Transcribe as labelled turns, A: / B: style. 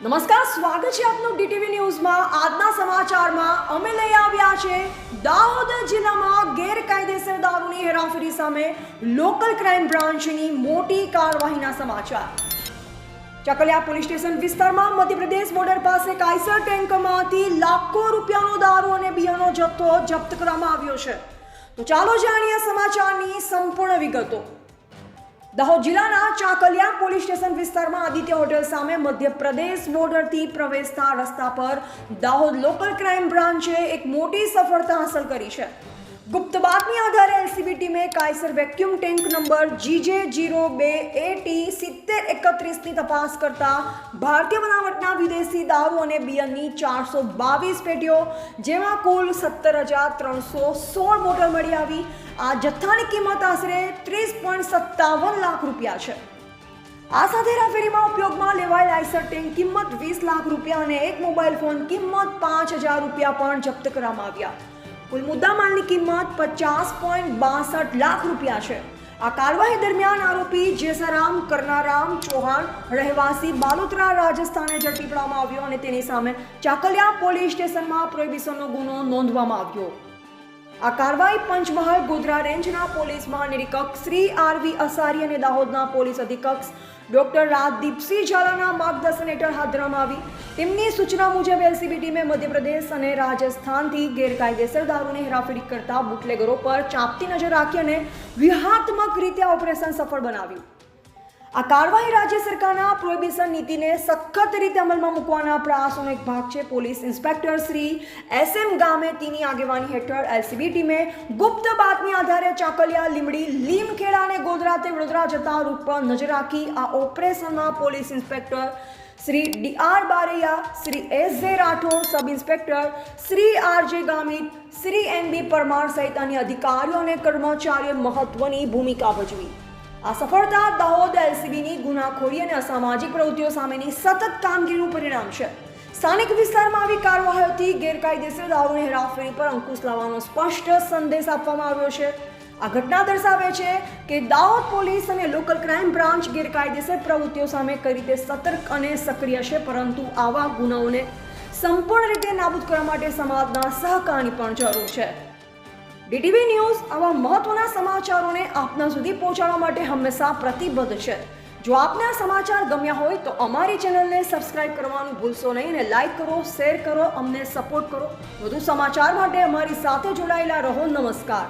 A: નમસ્કાર, સ્વાગત છે આપનું ડીટીવી ન્યૂઝમાં. આજના સમાચારમાં અમે લઈ આવ્યા છે દાહોદ જિલ્લામાં ગેરકાયદેસર દારૂની હેરાફેરી સામે લોકલ ક્રાઇમ બ્રાન્ચની મોટી કાર્યવાહીના સમાચાર. ચકલિયા પોલીસ સ્ટેશન વિસ્તારમાં મધ્યપ્રદેશ બોર્ડર પાસે કાયસર ટેન્કરમાંથી લાખો રૂપિયાનો દારૂ અને બિયાનો જથ્થો જપ્ત કરવામાં આવ્યો છે. તો ચાલો જાણીએ સમાચારની સંપૂર્ણ વિગતો. દાહોદ જિલ્લાના ચાકલિયા પોલીસ સ્ટેશન વિસ્તારમાં આદિત્ય હોટેલ સામે મધ્યપ્રદેશ બોર્ડરથી પ્રવેશતા રસ્તા પર દાહોદ લોકલ ક્રાઇમ બ્રાન્ચે એક મોટી સફળતા હાંસલ કરી છે. ગુપ્ત બાતમી આધારે એલસીબી ટીમે કાયસર vacuum tank number GJ zero બે એટી સિત્તેર એકત્રીસની તપાસ કરતા ભારતીય બનાવટના વિદેશી દારૂ અને બિયરની ચારસો બાવીસ પેટીઓ, જેમાં કુલ સત્તર હજાર ત્રણસો સોળ બોટલ મળી આવી. આ જથ્થાની કિંમત આશરે ત્રીસ પોઈન્ટ સત્તાવન લાખ રૂપિયા છે. આ સાથે રાફેરીમાં ઉપયોગમાં લેવાયેલ આઈસર ટેન્ક કિંમત વીસ લાખ રૂપિયા અને એક મોબાઈલ ફોન કિંમત પાંચ હજાર રૂપિયા પણ જપ્ત કરવામાં આવ્યા. કુલ મુદ્દામાલની કિંમત પચાસ પોઈન્ટ બાસઠ લાખ રૂપિયા છે. આ કાર્યવાહી દરમિયાન આરોપી જેસારામ કરનારામ ચૌહાણ રહેવાસી બાલોતરા રાજસ્થાને ઝડપીપડામાં આવ્યો અને તેની સામે ચાકલિયા પોલીસ સ્ટેશનમાં પ્રોહિબિશનનો ગુનો નોંધવામાં આવ્યો. આ કાર્યવાહી પંચમહાલ ગોધરા રેન્જના પોલીસ મહાનિરીક્ષક શ્રી આરવી અસારી અને દાહોદના પોલીસ અધિક્ષક ડોક્ટર રાજદીપસિંહ ઝાલાના માર્ગદર્શન હેઠળ હાથ ધરવામાં આવી. તેમની સૂચના મુજબ એલસીબી ટીમે મધ્યપ્રદેશ અને રાજસ્થાનથી ગેરકાયદેસર દારૂની હેરાફેરી કરતા બુટલેગરો પર ચાંપતી નજર રાખી અને વ્યૂહાત્મક રીતે ઓપરેશન સફળ બનાવ્યું. આ કાર્યવાહી રાજ્ય સરકારના પ્રોહિબિશન નીતિને સખત રીતે અમલમાં મૂકવાના પ્રયાસોનો એક ભાગ છે. Police inspector Shri S M ગામેતીની આગેવાની હેઠળ એલસીબી ટીમે ગુપ્ત બાતમી આધારે ચાકલિયા, લીમડી, લીમખેડા અને ગોધરાતે વડોદરા જતા રૂટ પર નજર રાખી આ ઓપરેશનમાં police inspector Shri D R Baraiya, Shri S J Rathod, sub inspector Shri R J Gamit, Shri N B Parmar સહિત અન્ય અધિકારીઓ અને કર્મચારીઓ મહત્વની ભૂમિકા ભજવી. આ સફળતા દાહોદ એલસીબીની ગુનાખોરી અને અસામાજિક પ્રવૃત્તિઓ સામેની સતત કામગીરીનું પરિણામ છે. સ્થાનિક વિસ્તારમાં આવી કાર્યવાહીઓથી ગેરકાયદેસર દારૂની હેરાફેરી પર અંકુશ લાવવાનો સ્પષ્ટ સંદેશ આપવામાં આવ્યો છે. આ ઘટના દર્શાવે છે કે દાહોદ પોલીસ અને લોકલ ક્રાઇમ બ્રાન્ચ ગેરકાયદેસર પ્રવૃત્તિઓ સામે કઈ રીતે સતર્ક અને સક્રિય છે, પરંતુ આવા ગુનાઓને સંપૂર્ણ રીતે નાબૂદ કરવા માટે સમાજના સહકારની પણ જરૂર છે. ડીટીવી ન્યૂઝ આવા મહત્વના સમાચારોને આપના સુધી પહોંચાડવા માટે હંમેશા પ્રતિબદ્ધ છે. જો આપને આ સમાચાર ગમ્યા હોય તો અમારી ચેનલને સબસ્ક્રાઇબ કરવાનું ભૂલશો નહીં અને લાઇક કરો, શેર કરો, અમને સપોર્ટ કરો. વધુ સમાચાર માટે અમારી સાથે જોડાયેલા રહો. નમસ્કાર.